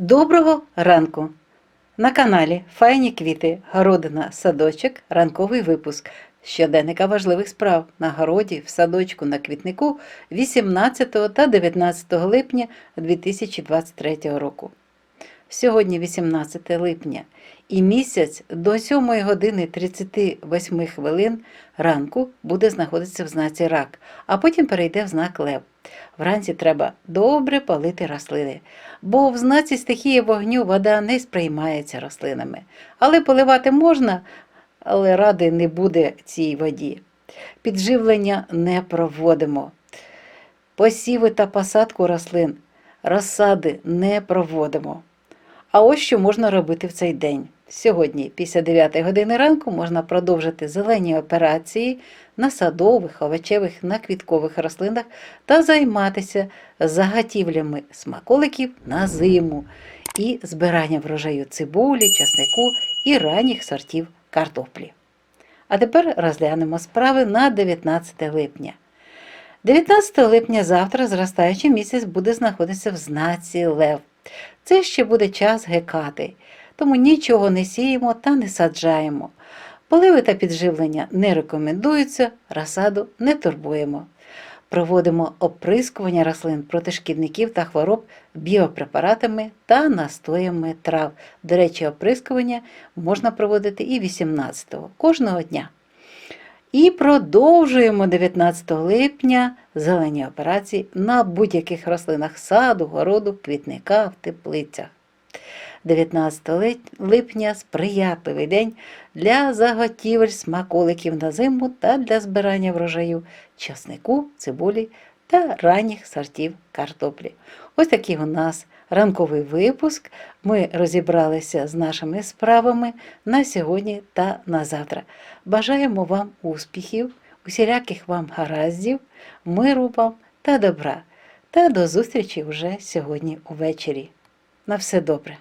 Доброго ранку! На каналі Файні квіти, городина, садочок, ранковий випуск щоденника важливих справ на городі, в садочку, на квітнику 18 та 19 липня 2023 року. Сьогодні 18 липня і місяць до 7 години 38 хвилин ранку буде знаходитися в знаці рак, а потім перейде в знак лев. Вранці треба добре палити рослини, бо в знаці стихії вогню вода не сприймається рослинами. Але поливати можна, але ради не буде цій воді. Підживлення не проводимо. Посіви та посадку рослин, розсади не проводимо. А ось що можна робити в цей день. Сьогодні, після 9 години ранку, можна продовжити зелені операції на садових, овочевих, на квіткових рослинах та займатися заготівлями смаколиків на зиму і збиранням врожаю цибулі, часнику і ранніх сортів картоплі. А тепер розглянемо справи на 19 липня. 19 липня завтра зростаючий місяць буде знаходитися в знаці Лев. Це ще буде час гекати, тому нічого не сіємо та не саджаємо. Поливи та підживлення не рекомендуються, розсаду не турбуємо. Проводимо оприскування рослин проти шкідників та хвороб біопрепаратами та настоями трав. До речі, оприскування можна проводити і 18-го кожного дня. І продовжуємо 19 липня зелені операції на будь-яких рослинах саду, городу, квітника, в теплицях. 19 липня сприятливий день для заготівель смаколиків на зиму та для збирання врожаю часнику, цибулі та ранніх сортів картоплі. Ось такий у нас ранковий випуск. Ми розібралися з нашими справами на сьогодні та на завтра. Бажаємо вам успіхів, усіляких вам гараздів, миру вам та добра. Та до зустрічі вже сьогодні увечері. На все добре!